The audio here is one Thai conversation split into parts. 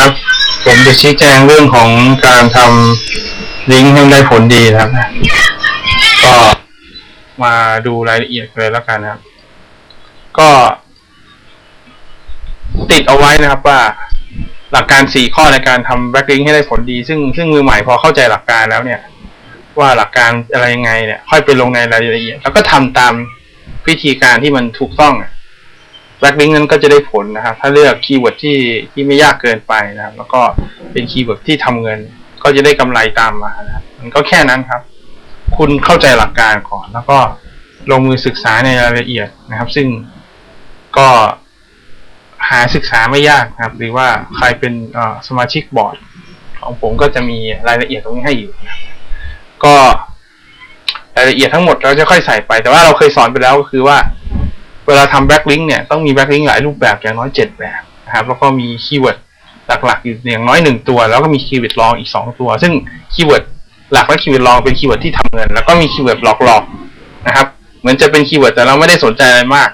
ครับ ผมจะชี้แจงเรื่องของการทำลิงก์ให้ได้ผลดีนะครับ ก็มาดูรายละเอียดเลยแล้วกันนะครับ ก็ ติดเอาไว้นะครับว่าหลักการสี่ข้อในการทำแบ็กลิงก์ให้ได้ผลดี ซึ่งซึ่งมือใหม่พอเข้าใจหลักการแล้วเนี่ย ว่าหลักการอะไรยังไงเนี่ย ค่อยไปลงในรายละเอียด แล้วก็ทำตามวิธีการที่มันถูกต้องอะ แบ็กลิงก์นั้นก็จะได้ผลนะครับ ถ้าเลือกคีย์เวิร์ดที่ที่ไม่ยากเกินไปนะครับ แล้วก็เป็นคีย์เวิร์ดที่ทำเงิน ก็จะได้กำไรตามมานะครับมันก็แค่นั้นครับ คุณเข้าใจหลักการก่อน แล้วก็ลงมือศึกษาในรายละเอียดนะครับ ซึ่งก็หาศึกษาไม่ยากนะครับ หรือว่าใครเป็นสมาชิกบอร์ด ของผมก็จะมีรายละเอียดตรงนี้ให้อยู่นะก็รายละเอียดทั้งหมดเราจะค่อยใส่ไป แต่ว่าเราเคยสอนไปแล้วก็คือว่า เวลาทำแบ็กลิงก์เนี่ยต้องมีแบ็กลิงก์หลายรูปแบบอย่างน้อยเจ็ดแบบนะครับแล้วก็มีคีย์เวิร์ดหลักๆอยู่อย่างน้อยหนึ่งตัว แล้วก็มีคีย์เวิร์ดรองอีกสองตัว ซึ่งคีย์เวิร์ดหลักและคีย์เวิร์ดรองเป็นคีย์เวิร์ดที่ทำเงิน แล้วก็มีคีย์เวิร์ดหลอกๆนะครับ เหมือนจะเป็นคีย์เวิร์ดแต่เราไม่ได้สนใจอะไรมาก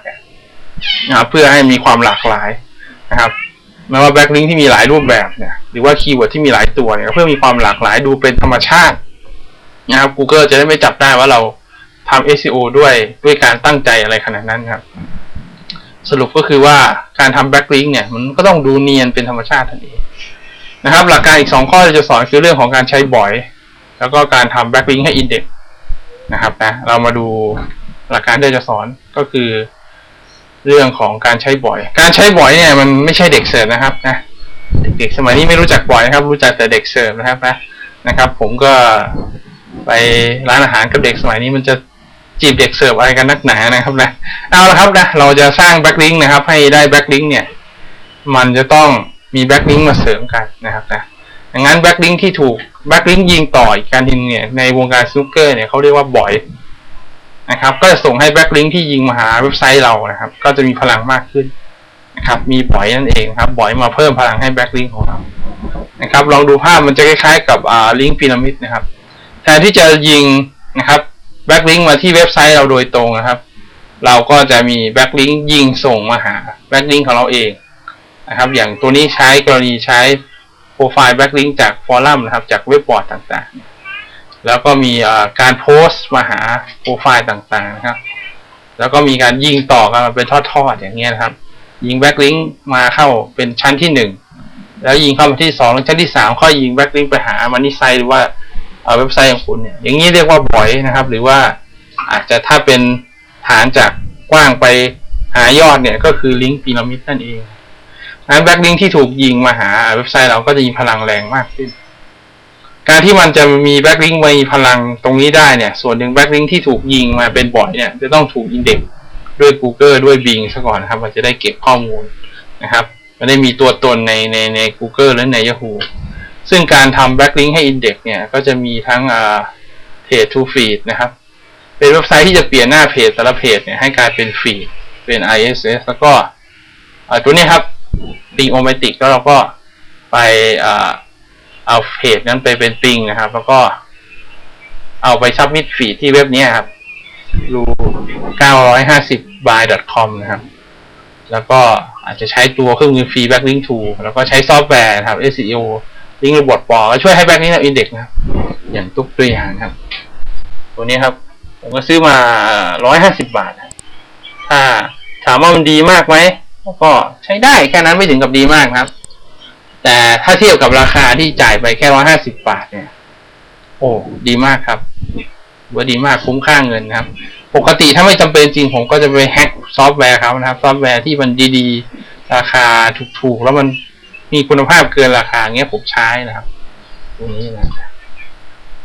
นะครับเพื่อให้มีความหลากหลายนะครับแม้ว่าแบ็กลิงก์ที่มีหลายรูปแบบเนี่ยหรือว่าคีย์เวิร์ดที่มีหลายตัวเนี่ยเพื่อมีความหลากหลายดูเป็นธรรมชาตินะครับ Google จะได้ไม่จับได้ว่าเรา ทำ SEO ด้วยด้วยการตั้งใจอะไรขนาดนั้นครับ สรุปก็คือว่าการทำแบ็กลิงก์เนี่ย มันก็ต้องดูเนียนเป็นธรรมชาติทันเองนะครับ หลักการอีกสองข้อที่จะสอนคือเรื่องของการใช้บ่อย แล้วก็การทำแบ็กลิงก์ให้อินเด็กนะครับนะเรามาดูหลักการที่จะสอนก็คือ เรื่องของการใช้บ่อย การใช้บ่อยเนี่ย มันไม่ใช่เด็กเสิร์ฟนะครับนะเด็กๆสมัยนี้ไม่รู้จักบ่อยนะครับ รู้จักแต่เด็กเสิร์ฟนะครับนะนะครับ ผมก็ไปร้านอาหารกับเด็กสมัยนี้มันจะ จีบเด็กเสิร์ฟอะไรกันนักหนานะครับนะเอาละครับนะเราจะสร้างแบ็กลิงนะครับ ให้ได้แบ็กลิงเนี่ย มันจะต้องมีแบ็กลิงมาเสริมกันนะครับนะดังนั้นแบ็กลิงที่ถูกแบ็กลิงยิงต่ออีกการทีนึงเนี่ยในวงการสนุกเกอร์เนี่ยเขาเรียกว่าบ่อยนะครับ ก็จะส่งให้แบ็กลิงที่ยิงมาหาเว็บไซต์เรานะครับ ก็จะมีพลังมากขึ้นนะครับ มีบ่อยนั่นเองครับบ่อยมาเพิ่มพลังให้แบ็กลิงของเรานะครับ ลองดูภาพมันจะคล้ายๆ กับอ่าลิงก์พีระมิดนะครับแทนที่จะยิงนะครับ แบ็กลิงก์มาที่เว็บไซต์เราโดยตรงนะครับ เราก็จะมีแบ็กลิงก์ยิงส่งมาหาแบ็กลิงก์ของเราเองนะครับ อย่างตัวนี้ใช้กรณีใช้โปรไฟล์แบ็กลิงก์จากฟอรัมนะครับ จากเว็บบอร์ดต่างๆ แล้วก็มีการโพสต์มาหาโปรไฟล์ต่างๆนะครับ แล้วก็มีการยิงต่อกันเป็นทอดๆอย่างเงี้ยนะครับ ยิงแบ็กลิงก์มาเข้าเป็นชั้นที่หนึ่งแล้วยิงเข้ามาที่สองชั้นที่สามค่อยยิงแบ็กลิงก์ไปหามันนี่ไซหรือว่า เว็บไซต์ของคุณเนี่ย อย่างนี้เรียกว่าบ่อยนะครับ หรือว่าอาจจะถ้าเป็นฐานจากกว้างไปหายอดเนี่ยก็คือลิงก์พีระมิดนั่นเองนั้นแบ็กลิงก์ที่ถูกยิงมาหาเว็บไซต์เราก็จะมีพลังแรงมากขึ้น การที่มันจะมีแบ็กลิงก์มีพลังตรงนี้ได้เนี่ย ส่วนหนึ่งแบ็กลิงก์ที่ถูกยิงมาเป็นบ่อยเนี่ยจะต้องถูกอินเด็กด้วย Google ด้วย Bing ซะก่อนนะครับ มันจะได้เก็บข้อมูลนะครับมันได้มีตัวตนในในใน Google และใน Yahoo ซึ่งการทำแบ็กลิงก์ให้อินเด็กเนี่ยก็จะมีทั้งเพจ to feed นะครับ เป็นเว็บไซต์ที่จะเปลี่ยนหน้าเพจแต่ละเพจเนี่ยให้กลายเป็นฟีดเป็น ISS แล้วก็ตัวนี้ครับปิงโอเมติกแล้วเราก็ไปเอาเพจนั้นไปเป็นปิงนะครับ แล้วก็เอาไปซับมิดฟีดที่เว็บนี้ครับรู950 by com นะครับแล้วก็อาจจะใช้ตัวเครื่องมือฟรีแบ็กลิงก์ทูแล้วก็ใช้ซอฟต์แวร์ครับ SEO ลิงก์ระบบปอก็ช่วยให้แบ็กลิงก์อินเด็กซ์นะครับอย่างทุกตัวอย่างครับ ตัวนี้ครับ ผมก็ซื้อมาร้อยห้าสิบบาทถ้าถามว่ามันดีมากไหมก็ใช้ได้แค่นั้นไม่ถึงกับดีมากครับ แต่ถ้าเทียบกับราคาที่จ่ายไปแค่ร้อยห้าสิบบาทเนี่ย โอ้ดีมากครับว่าดีมากคุ้มค่าเงินครับ ปกติถ้าไม่จำเป็นจริงผมก็จะไปแฮ็กซอฟต์แวร์เขานะครับ ซอฟต์แวร์ที่มันดีๆ ราคาถูกๆ แล้วมัน มีคุณภาพเกินราคาเงี้ยผมใช้นะครับตรงนี้นะ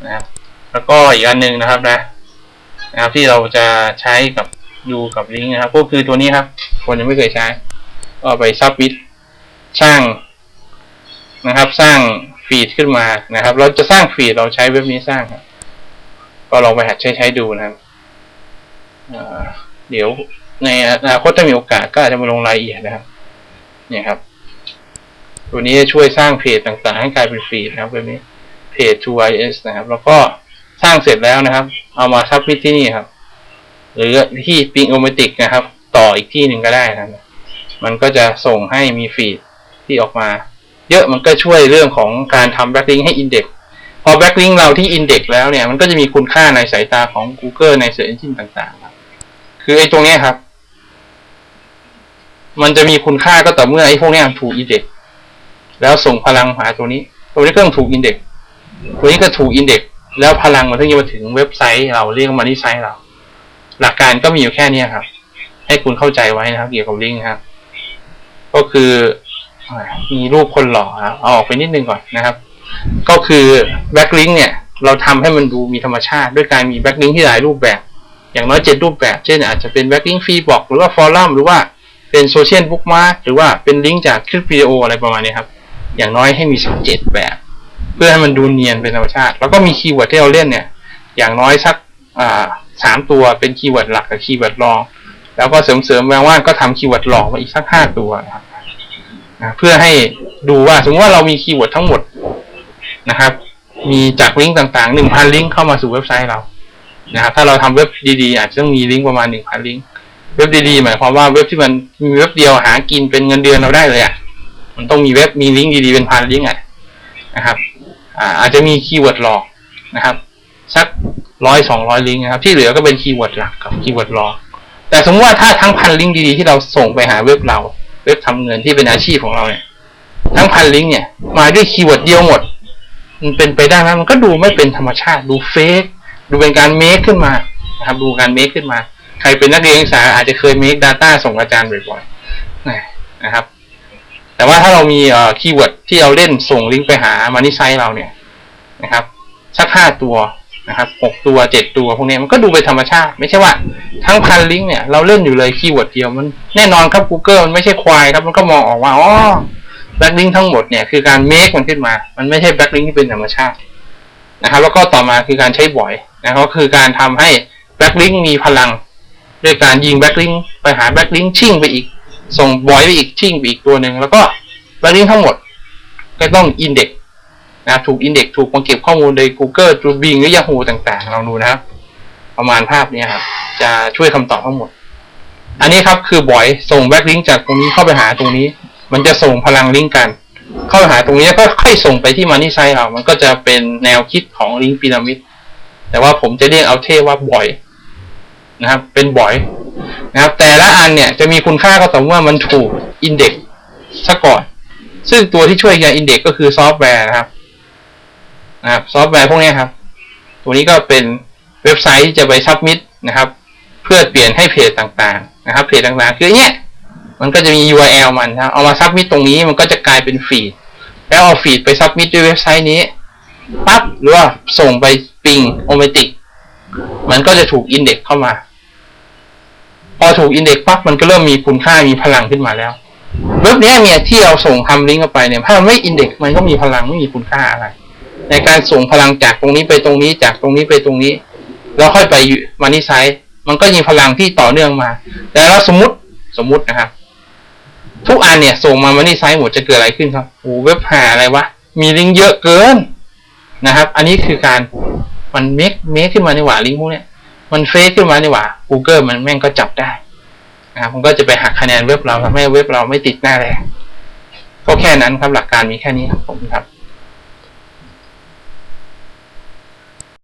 นะครับ แล้วก็อีกอันหนึ่งนะครับนะนะครับที่เราจะใช้กับดูกับลิงก์นะครับ ก็คือตัวนี้ครับ คนยังไม่เคยใช้ก็ไปซับมิดสร้างนะครับ สร้างฟีดขึ้นมานะครับ เราจะสร้างฟีดเราใช้เว็บนี้สร้างครับ ก็ลองไปหัดใช้ใช้ดูนะครับเดี๋ยวในอนาคตถ้ามีโอกาสก็อาจจะมาลงรายละเอียดนะครับ เนี่ยครับ ตัวนี้จะช่วยสร้างเพจต่างๆ ให้กลายเป็นฟีดนะครับแบบนี้เพจ 2is นะครับ แล้วก็สร้างเสร็จแล้วนะครับ เอามาซับมิดที่นี่ครับ หรือที่ p i n g o m a t i c นะครับ ต่ออีกที่หนึ่งก็ได้นะครับ มันก็จะส่งให้มีฟีดที่ออกมา เยอะมันก็ช่วยเรื่องของการทำแบ็กลิงให้อินเด็กพอแบ็กลิงเราที่อินเด็กแล้วเนี่ย มันก็จะมีคุณค่าในสายตาของ Google ใน Search Engine ต่างๆครับคือไอ้ตรงนี้ครับ มันจะมีคุณค่าก็ต่อเมื่อไอ้พวกนี้ถูกอินเด็ก แล้วส่งพลังหาตัวนี้ ตัวนี้ก็ต้องถูกอินเด็กตัวนี้ก็ถูกอินเด็กแล้วพลังมันถึงจะมาถึงเว็บไซต์เราเรียกว่ามาที่ไซต์เรา หลักการก็มีอยู่แค่นี้ครับ ให้คุณเข้าใจไว้นะครับ เกี่ยวกับลิงก์ครับ ก็คือมีรูปคนหล่อครับเอาออกไปนิดนึงก่อนนะครับ ก็คือแบ็กลิงก์เนี่ย เราทำให้มันดูมีธรรมชาติ ด้วยการมีแบ็กลิงก์ที่หลายรูปแบบ อย่างน้อยเจ็ดรูปแบบ เช่น อาจจะเป็นแบ็กลิงก์ฟรีบอกหรือว่าฟอรัมหรือว่าเป็นโซเชียลบุ๊กมาร์หรือว่าเป็นลิงก์จากคลิปวิดีโออะไรประมาณนี้ครับ อย่างน้อยให้มีสักเจ็ดแบบ เพื่อให้มันดูเนียนเป็นธรรมชาติ แล้วก็มีคีย์เวิร์ดที่เราเล่นเนี่ย อย่างน้อยสักสามตัวเป็นคีย์เวิร์ดหลักกับคีย์เวิร์ดรอง แล้วก็เสริมๆแปลว่าก็ทำคีย์เวิร์ดหลอกมาอีกสักห้าตัวนะครับเพื่อให้ดูว่าสมมติว่าเรามีคีย์เวิร์ดทั้งหมดนะครับ มีจากลิงก์ต่างๆหนึ่งพันลิงก์เข้ามาสู่เว็บไซต์เรานะครับถ้าเราทำเว็บดีๆอาจจะต้องมีลิงก์ประมาณหนึ่งพันลิงก์เว็บดีๆหมายความว่าเว็บที่มันมีเว็บเดียวหากินเป็นเงินเดือนเราได้เลยอะ มันต้องมีเว็บมีลิงก์ดีๆเป็นพันลิงก์อะนะครับอ่าอาจจะมีคีย์เวิร์ดหลอกนะครับ สักร้อยสองร้อยลิงก์นะครับ ที่เหลือก็เป็นคีย์เวิร์ดหลักกับคีย์เวิร์ดรองแต่สมมติว่าถ้าทั้งพันลิงก์ดีๆที่เราส่งไปหาเว็บเรา เว็บทำเงินที่เป็นอาชีพของเราเนี่ยทั้งพันลิงก์เนี่ยมาด้วยคีย์เวิร์ดเดียวหมด มันเป็นไปได้ไหมมันก็ดูไม่เป็นธรรมชาติดูเฟกดูเป็นการเมคขึ้นมานะครับดูการเมคขึ้นมา ใครเป็นนักเรียนศึกษาอาจจะเคยเมค Data ส่งอาจารย์บ่อยๆนะครับ แต่ว่าถ้าเรามีเอ่อคีย์เวิร์ดที่เราเล่นส่งลิงก์ไปหามาที่ไซต์เราเนี่ยนะครับสักห้าตัวนะครับหกตัวเจ็ดตัวพวกนี้มันก็ดูเป็นธรรมชาติ ไม่ใช่ว่า ทั้งพันลิงก์เนี่ยเราเล่นอยู่เลยคีย์เวิร์ดเดียวมันแน่นอนครับ Google มันไม่ใช่ควายครับ มันก็มองออกว่าอ๋อแบ็กลิงก์ทั้งหมดเนี่ยคือการเมคมันขึ้นมา มันไม่ใช่แบ็กลิงก์ที่เป็นธรรมชาตินะครับ แล้วก็ต่อมาคือการใช้บ่อยนะครับก็คือการทำให้แบ็กลิงก์มีพลัง ด้วยการยิงแบ็กลิงก์ไปหาแบ็กลิงก์ชิ่งไปอีก ส่งบอยไปอีกชิ่งไปอีกตัวหนึ่งแล้วก็แบ็กลิงทั้งหมดก็ต้องอินเด็กนะถูกอินเด็กถูกมาเก็บข้อมูลโดย Google จูบิงหรือ Yahoo ต่างๆลองดูนะครับ ประมาณภาพนี้ครับ จะช่วยคำตอบทั้งหมด อันนี้ครับคือบอยส่งแบ็กลิงก์จากตรงนี้เข้าไปหาตรงนี้ มันจะส่งพลังลิงก์กัน เข้าไปหาตรงนี้ก็ค่อยส่งไปที่มันนี่ไซเรามันก็จะเป็นแนวคิดของลิงก์พีระมิดแต่ว่าผมจะเรียกเอาเท่ว่าบอยนะครับ เป็นบอย นะครับ แต่ละอันเนี่ยจะมีคุณค่าก็ต่อเมื่อมันถูกอินเด็กซ์ซะก่อน ซึ่งตัวที่ช่วยกาอินเด็กซ์ก็คือซอฟต์แวร์นะครับนะครับ ซอฟต์แวร์พวกนี้ครับ ตัวนี้ก็เป็นเว็บไซต์ที่จะไปซับมิดนะครับ เพื่อเปลี่ยนให้เพจต่างๆ นะครับ เพจต่างๆ คือเนี่ยมันก็จะมี URL มันนะครับเอามาซับมิดตรงนี้มันก็จะกลายเป็นฟีด แล้วเอาฟีดไปซับมิดด้วยเว็บไซต์นี้ ปั๊บ หรือว่าส่งไปปิงโอเมติก มันก็จะถูกอินเด็กเข้ามา พอถูกอินเด็กปั๊บมันก็เริ่มมีคุณค่ามีพลังขึ้นมาแล้วเว็บนี้เนี่ยที่เราส่งทำลิงก์เข้าไปเนี่ยถ้ามันไม่อินเด็กมันก็มีพลังไม่มีคุณค่าอะไร ในการส่งพลังจากตรงนี้ไปตรงนี้จากตรงนี้ไปตรงนี้ แล้วค่อยไปมาที่ไซต์มันก็มีพลังที่ต่อเนื่องมา แต่เราสมมติสมมตินะครับ ทุกอันเนี่ยส่งมามาที่ไซต์หมดจะเกิดอะไรขึ้นครับโอ้เว็บหาอะไรวะมีลิงก์เยอะเกินนะครับ อันนี้คือการมันเมคเมคขึ้นมาในหว่าลิงก์พวกเนี้ย มันเฟซขึ้นมาในหว่า Google มันแม่งก็จับได้นะครับมันก็จะไปหักคะแนนเว็บเราทำให้เว็บเราไม่ติดหน้าแรงก็แค่นั้นครับหลักการมีแค่นี้ครับผมครับ